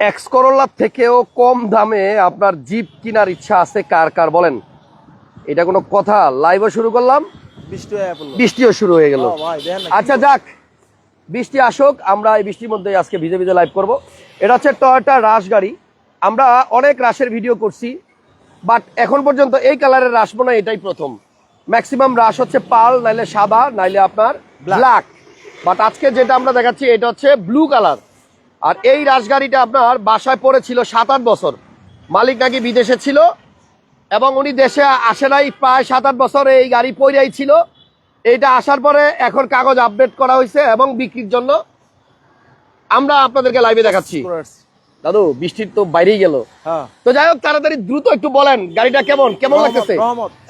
X করোলার থেকেও কম দামে আপনার জিপ কেনার ইচ্ছা আছে কার কার বলেন? এটা কোনো কথা? লাইভও শুরু করলাম। বৃষ্টিও শুরু হয়ে গেল। আচ্ছা যাক। বৃষ্টি আসুক আমরা এই বৃষ্টির মধ্যে আজকে ভিজে ভিজে লাইভ করব। এটা হচ্ছে টয়টা রাশ গাড়ি। আমরা অনেক রাশের ভিডিও করছি বাট এখন পর্যন্ত এই কালারের রাশ মনে এটাই প্রথম। ম্যাক্সিমাম রাশ হচ্ছে পাল নাইলে সাদা নাইলে আপনার ব্ল্যাক বাট আজকে যেটা আমরা দেখাচ্ছি এটা হচ্ছে ব্লু কালার আর এই রাশ গাড়িটা আপনার বাসায় পড়েছিল সাত আট বছর। মালিক নাকি বিদেশে ছিল এবং উনি দেশে আসে নাই প্রায় সাত আট বছর এই গাড়ি পইরাই ছিল। এইটা আসার পরে এখন কাগজ আপডেট করা হয়েছে এবং বিক্রির জন্য। আমরা আপনাদেরকে লাইভে দেখাচ্ছি। দাদু বৃষ্টির তো বাইরেই গেল। হ্যাঁ। তো যাই হোক তাড়াতাড়ি দ্রুত একটু বলেন গাড়িটা কেমন? কেমন লাগতেছে?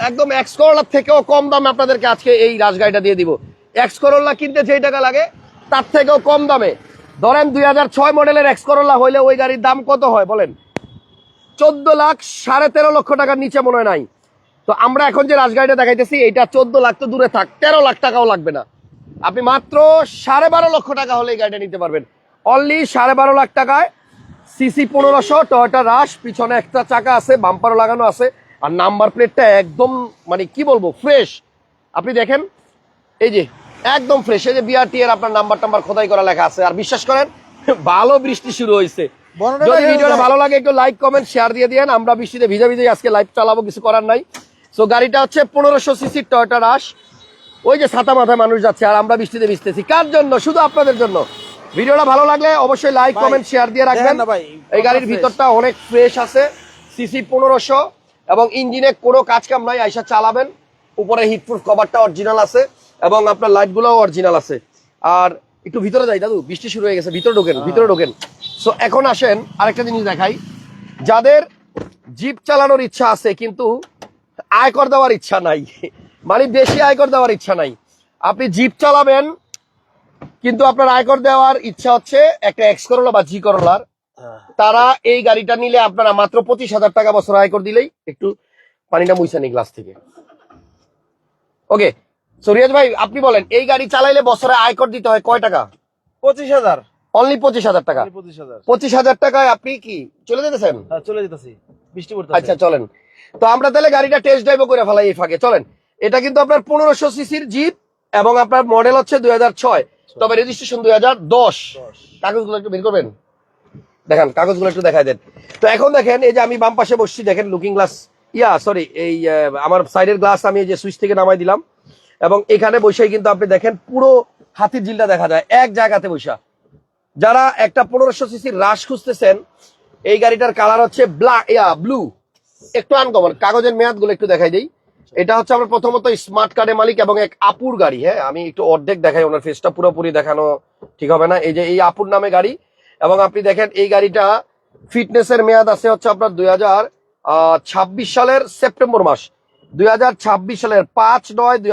একদম এক্স করোলার থেকেও কম দামে আপনাদেরকে আজকে এই রাজ গাড়িটা দিয়ে দিব। এক্স করোলা কিনতে যেই টাকা লাগে তার থেকেও কম দামে। ধরেন দুই হাজার ছয় মডেলের এক্স করোলা হইলে ওই গাড়ির দাম কত হয় বলেন? চোদ্দ লাখ সাড়ে তেরো লক্ষ টাকার নিচে মনে হয় নাই। তো আমরা এখন যে রাজগাড়িটা দেখাইতেছি এটা চোদ্দ লাখ তো দূরে থাক, তেরো লাখ টাকাও লাগবে না। আপনি মাত্র সাড়ে বারো লক্ষ টাকা হলে এই গাড়িটা নিতে পারবেন। অনলি সাড়ে বারো লাখ টাকায় সিসি পনেরোশো টয়টা রাশ পিছনে একটা চাকা আছে বাম্পারও লাগানো আছে, আর নাম্বার প্লেটটা একদম মানে কি বলব ফ্রেশ আপনি দেখেন, এই যে একদম ফ্রেশ এই যে বিআরটি এর আপনার নাম্বার টাম্বার খোদাই করা লেখা আছে। আর বিশ্বাস করেন ভালো বৃষ্টি শুরু হয়েছে। যদি ভিডিওটা ভালো লাগে একটু লাইক কমেন্ট শেয়ার দিয়ে দিয়েন। আমরা বৃষ্টিতে ভিজে ভিজে আজকে লাইভ চালাবো কিছু করার নাই। সো গাড়িটা হচ্ছে পনেরোশো সিসির টয়োটা রাশ ওই যে ছাতা মাথায় মানুষ যাচ্ছে আর আমরা বৃষ্টিতে ভিজতেছি। কার জন্য? শুধু আপনাদের জন্য। ভিডিওটা ভালো লাগলে অবশ্যই লাইক কমেন্ট শেয়ার দিয়ে রাখবেন। এই গাড়ির ভিতরটা অনেক ফ্রেশ আছে। সিসি পনেরোশো। এবং ইঞ্জিনে কোনো কাজ কাম নাই আইসা চালাবেন। উপরে হিটপ্রুফ কভারটা অরিজিনাল আছে। এবং আপনার লাইটগুলোও অরিজিনাল আছে। আর একটু ভিতরে যাই দাদু বৃষ্টি শুরু হয়ে গেছে ভিতরে ঢোকেন ভিতরে ঢোকেন। সো এখন আসেন আরেকটা জিনিস দেখাই। যাদের জিপ চালানোর ইচ্ছা আছে কিন্তু আয়কর দেওয়ার ইচ্ছা নাই। মানে বেশি আয়কর দেওয়ার ইচ্ছা নাই। আপনি জিপ চালাবেন কিন্তু আপনার আয়কর দেওয়ার ইচ্ছা হচ্ছে একটা এক্স করোলা বা জি করোলার হ্যাঁ। তারা এই গাড়িটা নিলে আপনারা মাত্র পঁচিশ হাজার টাকা বছর আয়কর দিলেই একটু পানিটা মুইসা নি গ্লাস থেকে। ওকে সরিয়াজ ভাই আপনি বলেন এই গাড়ি চালাইলে বছরে আয়কর দিতে হয় কয় টাকা? পঁচিশ হাজার। অনলি পঁচিশ হাজার টাকা। পঁচিশ হাজার। টাকায় আপনি কি চলে যেতেছেন? হ্যাঁ চলে যেতেছি। বৃষ্টি পড়তে আচ্ছা চলেন। তো আমরা তাহলে গাড়িটা টেস্ট ড্রাইভও করে ফেলাই এই ফাঁকে। চলেন এটা কিন্তু আপনার পনেরোশো সিসির জিপ এবং আপনার মডেল হচ্ছে দুই হাজার ছয়। তবে রেজিস্ট্রেশন দুই হাজার দশ। কাগজগুলো একটু বের করবেন? দেখেন কাগজগুলো একটু দেখাই দেন। তো এখন দেখেন এই যে আমি বাম পাশে বসছি দেখেন লুকিং গ্লাস ইয়া সরি এই আমার সাইডের গ্লাস আমি এই যে সুইচ থেকে নামাই দিলাম। এবং এখানে বসে কিন্তু আপনি দেখেন পুরো হাতির ঝিলটা দেখা যায়, এক জায়গাতে বসা। যারা একটা পনেরোশো সিসির রাশ খুঁজতেছেন, এই গাড়িটার কালার হচ্ছে ব্ল্যাক ইয়া, ব্লু। একটু আনকমন কাগজের মেয়াদগুলো একটু দেখাই দিই। এটা হচ্ছে আমার প্রথমত স্মার্ট কার্ডের মালিক এবং এক আপুর গাড়ি হ্যাঁ? আমি একটু অর্ধেক দেখাই, ওনার ফেসটা পুরোপুরি দেখানো ঠিক হবে না। এই যে এই আপুর নামে গাড়ি এবং আপনি দেখেন এই গাড়িটা ফিটনেসের মেয়াদ আছে হচ্ছে আপনার দুই হাজার ছাব্বিশ সালের সেপ্টেম্বর মাস। দুই হাজার ছাব্বিশ সালের পাঁচ নয় দুই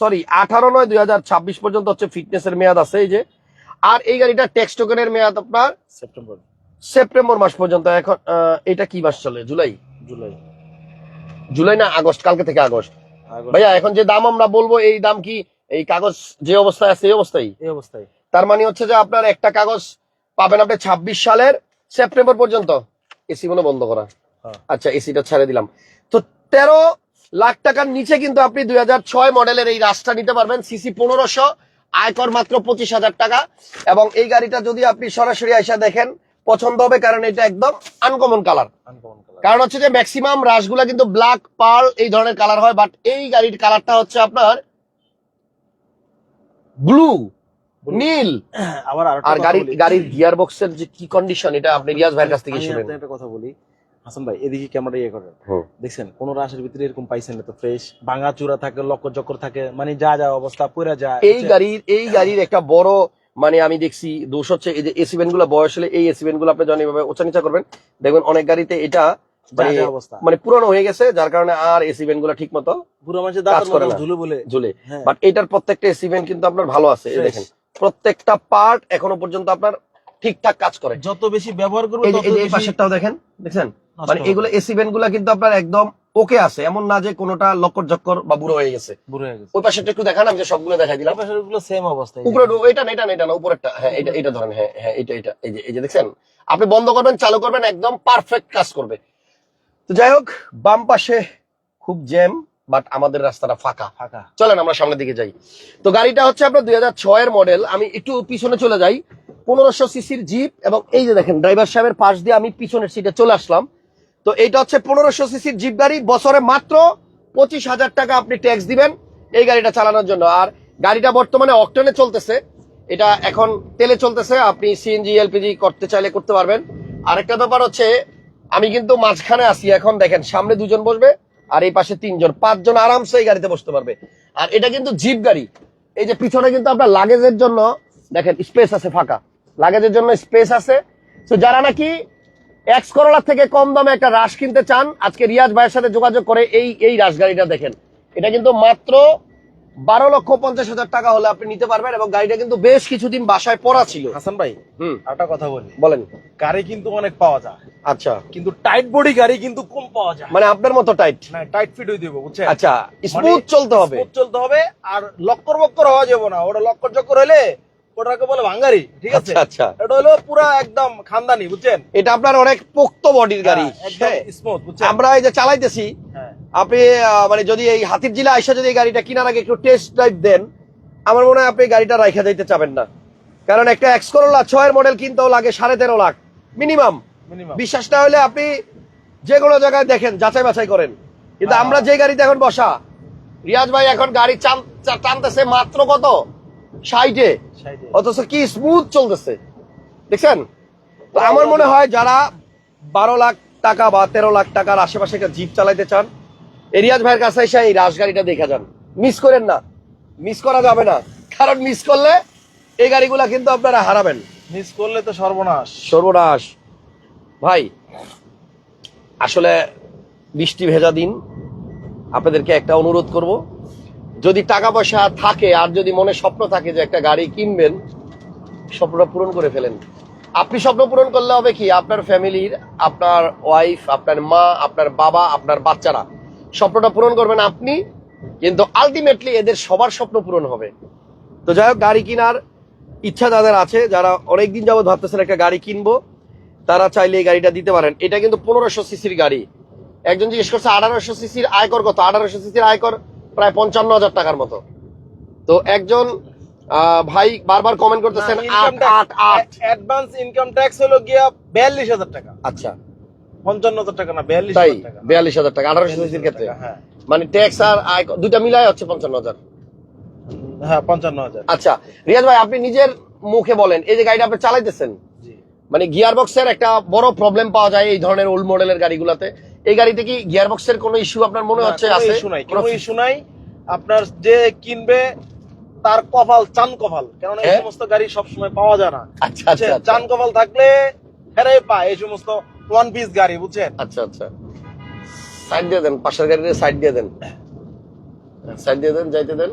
সরি আঠারো নয় দুই পর্যন্ত হচ্ছে ফিটনেসের মেয়াদ আছে এই যে। আর এই গাড়িটা টোকেনের মেয়াদ আপনার সেপ্টেম্বর সেপ্টেম্বর মাস পর্যন্ত এখন এটা কি মাস চলে? জুলাই? জুলাই। জুলাই না আগস্ট? কালকে থেকে আগস্ট। ভাইয়া এখন যে দাম আমরা বলব এই দাম কি এই কাগজ যে অবস্থায় আছে এই অবস্থায়? এই অবস্থায়। তার মানে হচ্ছে যে আপনার একটা কাগজ পাবেন আপনি ছাব্বিশ সালের সেপ্টেম্বর পর্যন্ত। এসি গুলো বন্ধ করা। হ্যাঁ। আচ্ছা এসিটা ছেড়ে দিলাম। তেরো লাখ টাকার নিচে কিন্তু আপনি দুই ছয় মডেলের এই রাস্তা নিতে পারবেন সিসি পনেরোশো আয়কর মাত্র পঁচিশ হাজার টাকা। এবং এই গাড়িটা যদি আপনি সরাসরি আইসা দেখেন পছন্দ হবে কারণ এটা একদম আনকমন কালার কারণ হচ্ছে যে ম্যাক্সিমাম রাশগুলা কিন্তু ব্ল্যাক পার্ল এই ধরনের কালার হয় বাট এই গাড়ির কালারটা হচ্ছে আপনার ব্লু নীল। আবার আর গাড়ির গাড়ির গিয়ার বক্সের যে কি কন্ডিশন এটা আপনি রিয়াজ ভাইয়ের কাছ থেকে শুনেন। একটা কথা বলি। হাসান ভাই এদিকে ক্যামেরা ইয়ে করেন। দেখছেন কোন রাশের ভিতরে এরকম পাইছেন না তো ফ্রেশ ভাঙা চূড়া থাকে লক্কর চক্কর থাকে মানে যা যা অবস্থা পুরা যা এই গাড়ির এই গাড়ির একটা বড় মানে আমি দেখছি দোষ হচ্ছে এই যে এসি ভ্যানগুলো বয়স হলে এই এসি ভ্যানগুলো আপনি যখন এইভাবে ওচা নিচা করবেন দেখবেন অনেক গাড়িতে এটা মানে মানে পুরনো হয়ে গেছে যার কারণে আর এসি ভ্যানগুলো ঠিক মতো কাজ করে না। ঝুলে বলে। ঝুলে। হ্যাঁ। বাট এটার প্রত্যেকটা এসি ভ্যান কিন্তু আপনার ভালো আছে এই দেখেন। প্রত্যেকটা পার্ট এখনও পর্যন্ত আপনার ঠিকঠাক কাজ করে। যত বেশি ব্যবহার করবে এই পাশেরটাও দেখেন দেখছেন? মানে এগুলো এসি ভ্যানগুলা কিন্তু আপনার একদম ওকে আছে। এমন না যে কোনোটা লক্কর জক্কর বা বুড়ো হয়ে গেছে। ওই পাশেটা একটু দেখান আমি সবগুলো দেখাই দিলাম। গুলো সেম অবস্থা উপরে এটা না এটা না এটা না উপরেরটা। হ্যাঁ এটা এটা ধরেন হ্যাঁ হ্যাঁ এটা এটা এই যে এই যে দেখছেন? আপনি বন্ধ করবেন চালু করবেন একদম পারফেক্ট কাজ করবে। তো যাই হোক বাম পাশে খুব জ্যাম বাট আমাদের রাস্তাটা ফাঁকা। ফাঁকা। চলেন আমরা সামনের দিকে যাই। তো গাড়িটা হচ্ছে আপনার দুই হাজার ছয়ের মডেল আমি একটু পিছনে চলে যাই। পনেরোশো সিসির জিপ এবং এই যে দেখেন ড্রাইভার সাহেবের পাশ দিয়ে আমি পিছনের সিটে চলে আসলাম। তো এইটা হচ্ছে পনেরোশো সিসির জিপ গাড়ি। বছরে মাত্র পঁচিশ হাজার টাকা আপনি ট্যাক্স দিবেন এই গাড়িটা চালানোর জন্য। আর গাড়িটা বর্তমানে অকটেনে চলতেছে। এটা এখন তেলে চলতেছে। আপনি সিএনজি এলপিজি করতে চাইলে করতে পারবেন। আরেকটা ব্যাপার হচ্ছে, আমি কিন্তু মাঝখানে আছি। এখন দেখেন, সামনে দুজন বসবে আর এই পাশে তিনজন। পাঁচজন আরামসে এই গাড়িতে বসতে পারবে। আর এটা কিন্তু জিপ গাড়ি। এই যে পিছনে কিন্তু আপনার লাগেজের জন্য, দেখেন স্পেস আছে ফাঁকা। লাগেজের জন্য স্পেস আছে। তো যারা নাকি এক্স করোলার থেকে কম দামে একটা রাশ কিনতে চান আজকে রিয়াজ ভাইয়ের সাথে যোগাযোগ করে এই এই রাশ গাড়িটা দেখেন। এটা কিন্তু মাত্র বারো লক্ষ পঞ্চাশ হাজার টাকা হলে আপনি নিতে পারবেন এবং গাড়িটা কিন্তু বেশ কিছুদিন বাসায় পড়া ছিল। হাসান ভাই হুম। একটা কথা বলি। বলেন। গাড়ি কিন্তু অনেক পাওয়া যায়। আচ্ছা। কিন্তু টাইট বডি গাড়ি কিন্তু কম পাওয়া যায়। মানে আপনার মতো টাইট না টাইট ফিট হয়ে দিব বুঝছেন? আচ্ছা স্মুথ চলতে হবে। smooth চলতে হবে আর লক্কর বক্কর হওয়া যাবে না। ওটা লক্কর চক্কর হলে ওটাকে বলে ভাঙ্গারি ঠিক আছে? আচ্ছা আচ্ছা। এটা হলো পুরা একদম খানদানি বুঝছেন? এটা আপনার অনেক পোক্ত বডির গাড়ি। হ্যাঁ, একদম হ্যাঁ। স্মুথ বুঝছেন? আমরা এই যে চালাইতেছি হ্যাঁ। আপনি মানে যদি এই হাতির জেলা আইসা যদি এই গাড়িটা কেনার আগে একটু টেস্ট ড্রাইভ দেন আমার মনে হয় আপনি গাড়িটা রাইখা যাইতে চাবেন না। কারণ একটা এক্স করোলা ছয়ের মডেল কিনতেও লাগে সাড়ে তেরো লাখ মিনিমাম বিশ্বাস না হলে আপনি যে কোনো জায়গায় দেখেন যাচাই বাছাই করেন। কিন্তু হ্যাঁ। আমরা যে গাড়িতে এখন বসা রিয়াজ ভাই এখন গাড়ি টানতেছে মাত্র কত? সাইডে অথচ কি স্মুথ চলতেছে। দেখছেন? তো আমার মনে হয় যারা বারো লাখ টাকা বা তেরো লাখ টাকার আশেপাশে একটা জিপ চালাইতে চান এরিয়াজ ভাইয়ের কাছে এসে এই রাশ গাড়িটা দেখা যান। মিস করেন না। মিস করা যাবে না। কারণ মিস করলে এই গাড়িগুলা কিন্তু আপনারা হারাবেন। মিস করলে তো সর্বনাশ। সর্বনাশ। ভাই আসলে বৃষ্টি ভেজা দিন। আপনাদেরকে একটা অনুরোধ করব। যদি টাকা পয়সা থাকে আর যদি মনে স্বপ্ন থাকে যে একটা গাড়ি কিনবেন, স্বপ্নটা পূরণ করে ফেলেন। আপনি স্বপ্ন পূরণ করলে হবে কি? আপনার ফ্যামিলির, আপনার ওয়াইফ আপনার মা, আপনার বাবা, আপনার বাচ্চারা স্বপ্নটা পূরণ করবেন আপনি, কিন্তু আলটিমেটলি এদের সবার স্বপ্ন পূরণ হবে। তো যাই হোক, গাড়ি কেনার ইচ্ছা যাদের আছে। যারা অনেকদিন যাবত ভাবতেছেন একটা গাড়ি কিনবো, তারা চাইলে এই গাড়িটা দিতে পারেন। এটা কিন্তু পনেরোশো সিসির গাড়ি। একজন জিজ্ঞেস করছে, আঠারোশো সিসির আয়কর কত? আঠারোশো সিসির আয়কর প্রায় পঞ্চান্ন হাজার টাকার মতো। তো একজন ভাই বারবার কমেন্ট করতেছেন আট আট আট। অ্যাডভান্স ইনকাম ট্যাক্স হলো গিয়া বিয়াল্লিশ হাজার টাকা। আচ্ছা। পঞ্চান্ন হাজার টাকা না বিয়াল্লিশ তাই বিয়াল্লিশ হাজার টাকা আঠারোশো সিসির ক্ষেত্রে। হ্যাঁ। মানে ট্যাক্স আর আয় দুইটা মিলাই হচ্ছে পঞ্চান্ন হাজার। হ্যাঁ পঞ্চান্ন হাজার। আচ্ছা রিয়াজ ভাই আপনি নিজের মুখে বলেন এই যে গাড়িটা আপনি চালাইতেছেন মানে গিয়ার বক্সের একটা বড় প্রবলেম পাওয়া যায় এই ধরনের ওল্ড মডেলের গাড়িগুলোতে। এই গাড়িতে কি গিয়ার বক্সের কোনো ইস্যু আপনার মনে হচ্ছে? আছে? ইস্যু নাই কোনো ইস্যু নাই। আপনার যে কিনবে তার কপাল চান কপাল। কারণ এই হ্যাঁ? সমস্ত গাড়ি সবসময় পাওয়া যায় না। আচ্ছা আচ্ছা আচ্ছা। চান কপাল থাকলে হেরে পায় এই সমস্ত ওয়ান পিস গাড়ি বুঝছেন? আচ্ছা আচ্ছা। সাইড দিয়ে দেন পাশের গাড়িতে সাইড দিয়ে দেন। সাইড দিয়ে দেন যাইতে দেন।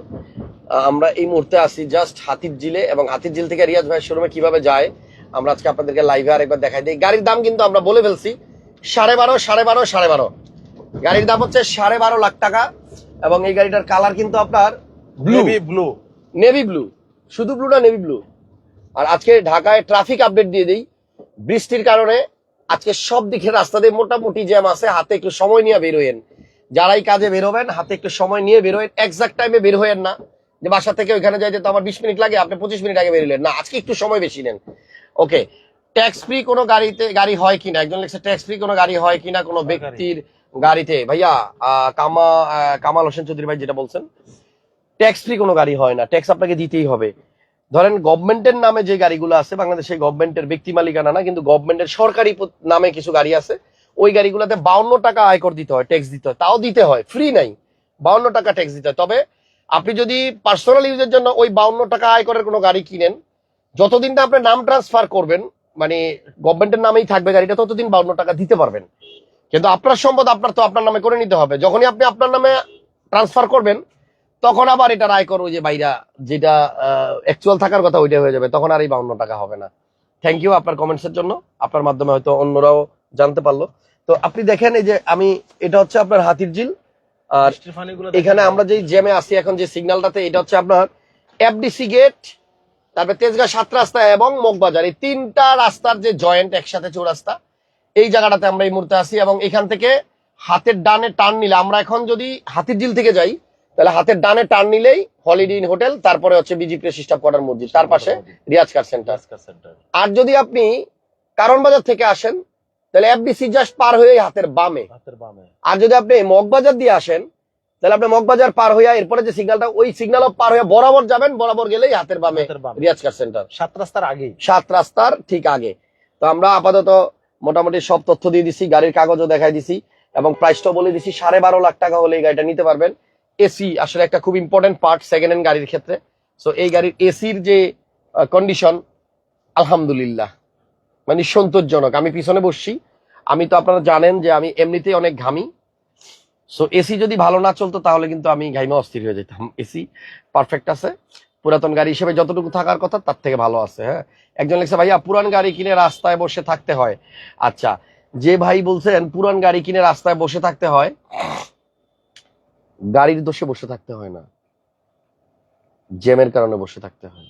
আমরা এই মুহূর্তে আসি জাস্ট হাতির জিলে এবং হাতির জিল থেকে রিয়াজ ভাইয়ের শোরুমে কীভাবে যায় আমরা আজকে আপনাদেরকে লাইভে আরেকবার দেখাই দিই। গাড়ির দাম কিন্তু আমরা বলে ফেলছি। সাড়ে বারো সাড়ে বারো সাড়ে বারো। গাড়ির দাম হচ্ছে সাড়ে বারো লাখ টাকা এবং এই গাড়িটার কালার কিন্তু আপনার ব্লু ব্লু নেভি ব্লু শুধু ব্লু না নেভি ব্লু আর আজকে ঢাকায় ট্রাফিক আপডেট দিয়ে দিই। বৃষ্টির কারণে আজকে সব দিকে রাস্তাতে মোটামুটি জ্যাম আছে। হাতে একটু সময় নিয়ে বের হইয়েন। যারাই কাজে বেরোবেন হাতে একটু সময় নিয়ে বের হইন এক্সাক্ট টাইমে বের হইয়েন না। যে বাসা থেকে ওইখানে যাইতে তো আমার বিশ মিনিট লাগে আপনি পঁচিশ মিনিট আগে বেরোলেন না আজকে একটু সময় বেশি নেন। ওকে ট্যাক্স ফ্রি কোনো গাড়িতে গাড়ি হয় কিনা? একজন লিখছে ট্যাক্স ফ্রি কোনো গাড়ি হয় কিনা কোনো ব্যক্তির গাড়িতে? ভাইয়া কামা কামাল হোসেন চৌধুরী ভাই যেটা বলছেন ট্যাক্স ফ্রি কোনো গাড়ি হয় না ট্যাক্স আপনাকে দিতেই হবে। ধরেন গভর্নমেন্টের নামে যে গাড়িগুলো আছে বাংলাদেশে গভর্নমেন্টের ব্যক্তি মালিকানা না কিন্তু গভর্নমেন্টের সরকারি নামে কিছু গাড়ি আছে ওই গাড়িগুলোতে বাউন্ন টাকা আয়কর দিতে হয় ট্যাক্স দিতে হয়। তাও দিতে হয় ফ্রি নাই। বাউন্ন টাকা ট্যাক্স দিতে হয়। তবে আপনি যদি পার্সোনাল ইউজের জন্য ওই বাউন্ন টাকা আয়করের কোনো গাড়ি কিনেন যতদিন না আপনি নাম ট্রান্সফার করবেন মানে গভর্নমেন্টের নামেই থাকবে গাড়িটা ততদিন বাউন্ন টাকা দিতে পারবেন। কিন্তু আপনার সম্পদ আপনার তো আপনার নামে করে নিতে হবে। যখনই আপনি আপনার নামে ট্রান্সফার করবেন তখন আবার এটা রায় করো যে বাইরা যেটা অ্যাকচুয়াল থাকার কথা ওইটা হয়ে যাবে। তখন আর এই বাউন্ন টাকা হবে না। থ্যাংক ইউ আপনার কমেন্টসের জন্য। আপনার মাধ্যমে হয়তো অন্যরাও জানতে পারল। তো আপনি দেখেন এই যে আমি এটা হচ্ছে আপনার হাতির ঝিল। আর এখানে আমরা যেই জ্যামে আসি এখন যে সিগন্যালটাতে এটা হচ্ছে আপনার এফডিসি গেট তারপর তেজগাঁ সাত রাস্তা এবং মগবাজার এই তিনটা রাস্তার যে জয়েন্ট একসাথে চৌরাস্তা এই জায়গাটাতে আমরা এই মুহূর্তে আছি এবং এখান থেকে হাতের ডানে টার্ন নিলে আমরা এখন যদি হাতির ঝিল থেকে যাই তাহলে হাতের ডানে টার্ন নিলেই হলিডে ইন হোটেল তারপরে হচ্ছে বিজি প্রেস স্টাফ কোয়ার্টার মসজিদ তার পাশে রিয়াজ কার সেন্টার। আর যদি আপনি কারণ বাজার থেকে আসেন তাহলে এফডিসি জাস্ট পার হয়ে হাতের বামে। হাতের বামে। আর যদি আপনি মগবাজার দিয়ে আসেন তাহলে আপনি মগবাজার পার হইয়া এরপরে যে সিগন্যালটা ওই সিগন্যাল পার হয়ে বরাবর যাবেন বরাবর গেলেই হাতের বামে রিয়াজ কার সেন্টার সাত রাস্তার আগেই। সাত রাস্তার ঠিক আগে। তো আমরা আপাতত মোটামুটি সব তথ্য দিয়ে দিছি গাড়ির কাগজও দেখাই দিছি এবং প্রাইসটাও বলে দিছি সাড়ে বারো লাখ টাকা হলে এই গাড়িটা নিতে পারবেন। এসি আসলে একটা খুব ইম্পর্টেন্ট পার্ট সেকেন্ড হ্যান্ড গাড়ির ক্ষেত্রে। সো এই গাড়ির এসির যে কন্ডিশন আলহামদুলিল্লাহ। মানে সন্তোষজনক। আমি পিছনে বসছি। আমি তো আপনারা জানেন যে আমি এমনিতেই অনেক ঘামি। সো এসি যদি ভালো না চলতো, তাহলে কিন্তু আমি ঘাইমে অস্থির হয়ে যেতাম। এসি পারফেক্ট আছে। পুরাতন গাড়ি হিসেবে যতটুকু থাকার কথা, তার থেকে ভালো আছে হ্যাঁ? একজন লিখছে, ভাইয়া, পুরান গাড়ি কিনে রাস্তায় বসে থাকতে হয়। আচ্ছা যে ভাই বলছেন, পুরান গাড়ি কিনে রাস্তায় বসে থাকতে হয়? গাড়ির দোষে বসে থাকতে হয় না। জ্যামের কারণে বসে থাকতে হয়।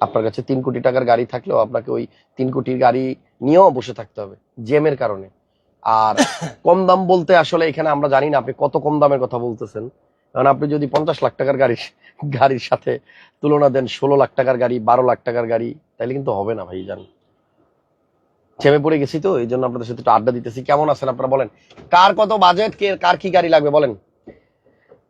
আপনার কাছে তিন কোটি টাকার গাড়ি থাকলেও আপনাকে ওই তিন কোটির গাড়ি নিয়েও বসে থাকতে হবে। জ্যামের কারণে। আর কম দাম বলতে আসলে এখানে আমরা জানি না আপনি কত কম দামের কথা বলতেছেন। কারণ আপনি যদি পঞ্চাশ লাখ টাকার গাড়ি, গাড়ির সাথে তুলনা দেন ষোলো লাখ টাকার গাড়ি, বারো লাখ টাকার গাড়ি তাইলে কিন্তু হবে না ভাই জান চেমে পড়ে গেছি তো, এই জন্য আপনাদের সাথে একটু আড্ডা দিতেছি। কেমন আছেন আপনারা বলেন? কার কত বাজেট? কে, কার কি গাড়ি লাগবে বলেন?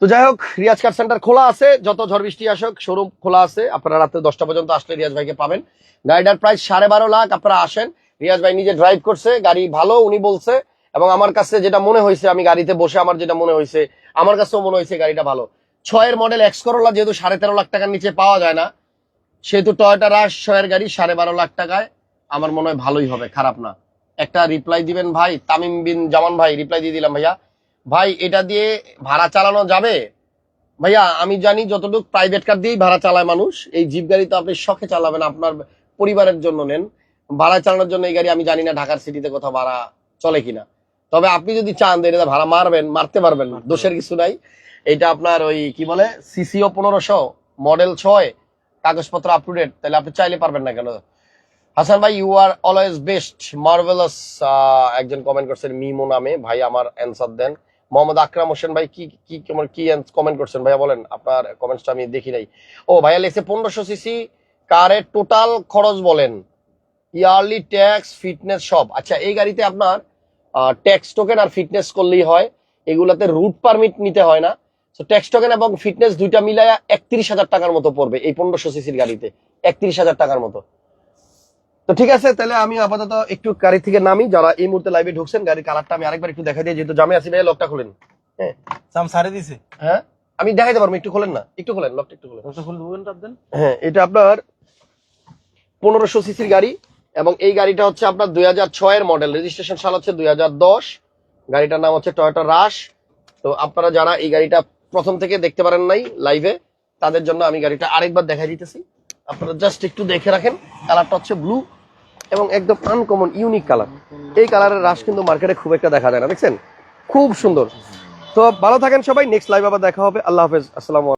তো যাই হোক, রিয়াজ কার সেন্টার খোলা আছে, যত ঝড় বৃষ্টি আসুক, শোরুম খোলা আছে। আপনারা রাতে দশটা পর্যন্ত আসলে রিয়াজ ভাইকে পাবেন। গাড়িটার প্রাইস সাড়ে বারো লাখ, আপনারা আসেন। রিয়াজ ভাই নিজে ড্রাইভ করছে, গাড়ি ভালো, উনি বলছে। এবং আমার কাছে যেটা মনে হয়েছে, আমি গাড়িতে বসে আমার যেটা মনে হয়েছে, আমার কাছেও মনে হয়েছে গাড়িটা ভালো। ছয়ের মডেল এক্স করোলা যেহেতু সাড়ে তেরো লাখ টাকার নিচে পাওয়া যায় না, সেহেতু টয়টা রাশ ছয়ের গাড়ি সাড়ে বারো লাখ টাকায়, আমার মনে হয় ভালোই হবে, খারাপ না। একটা রিপ্লাই দিবেন ভাই, তামিম বিন জামান ভাই রিপ্লাই দিয়ে দিলাম ভাইয়া। ভাই, এটা দিয়ে ভাড়া চালানো যাবে? ভাইয়া, আমি জানি যতটুকু প্রাইভেট কার দিয়েই ভাড়া চালায় মানুষ, এই জিপ গাড়ি তো আপনি শখে চালাবেন, আপনার পরিবারের জন্য নেন। ভাড়া চালানোর জন্য এই গাড়ি আমি জানি না ঢাকার সিটিতে কোথাও ভাড়া চলে কিনা। তবে আপনি যদি চান এটা ভাড়া মারবেন মারতে পারবেন দোষের কিছু নাই। এটা আপনার ওই কি বলে সিসিও পনেরোশো মডেল ছয় কাগজপত্র আপ টু ডেট তাহলে আপনি চাইলে পারবেন না কেন? হাসান ভাই you are always best marvellous একজন কমেন্ট করছেন মিমো নামে। ভাই আমার অ্যান্সার দেন। মোহাম্মদ আকরাম হোসেন ভাই কি কি কি কমেন্ট করছেন? ভাইয়া বলেন আপনার কমেন্টসটা আমি দেখি নাই। ও ভাইয়া লিখছে পনেরোশো সিসি কারের টোটাল খরচ বলেন। ইয়ারলি ট্যাক্স ফিটনেস সব। আচ্ছা এই গাড়িতে আপনার ট্যাক্স টোকেন আর ফিটনেস করলেই হয়। এগুলাতে রুট পারমিট নিতে হয় না। তো ট্যাক্স টোকেন এবং ফিটনেস দুইটা মিলায়া একত্রিশ হাজার টাকার মতো পড়বে এই পনেরোশো সিসির গাড়িতে। একত্রিশ হাজার টাকার মতো। তো ঠিক আছে তাহলে আমি আপাতত একটু গাড়ি থেকে নামি। যারা এই মুহূর্তে লাইভে ঢুকছেন গাড়ির কালারটা আমি আরেকবার একটু দেখাই দিই যেহেতু জামে আসি ভাই লকটা খুলেন। হ্যাঁ। সারে দিছে। হ্যাঁ? আমি দেখাইতে পারব একটু খোলেন না। একটু খোলেন লকটা একটু খোলেন। হ্যাঁ এটা আপনার পনেরোশো সিসির গাড়ি। এবং এই গাড়িটা হচ্ছে আপনার দুই ছয়ের মডেল রেজিস্ট্রেশন সাল হচ্ছে দুই হাজার দশ। গাড়িটার নাম হচ্ছে টয়োটা রাশ তো আপনারা যারা এই গাড়িটা প্রথম থেকে দেখতে পারেন নাই লাইভে তাদের জন্য আমি গাড়িটা আরেকবার দেখা দিতেছি। আপনারা জাস্ট একটু দেখে রাখেন কালারটা হচ্ছে ব্লু এবং একদম আনকমন ইউনিক কালার এই কালারের রাশ কিন্তু মার্কেটে খুব একটা দেখা যায় না, দেখছেন? খুব সুন্দর। তো ভালো থাকেন সবাই নেক্সট লাইভ আবার দেখা হবে। আল্লাহ হাফেজ। আসসালামু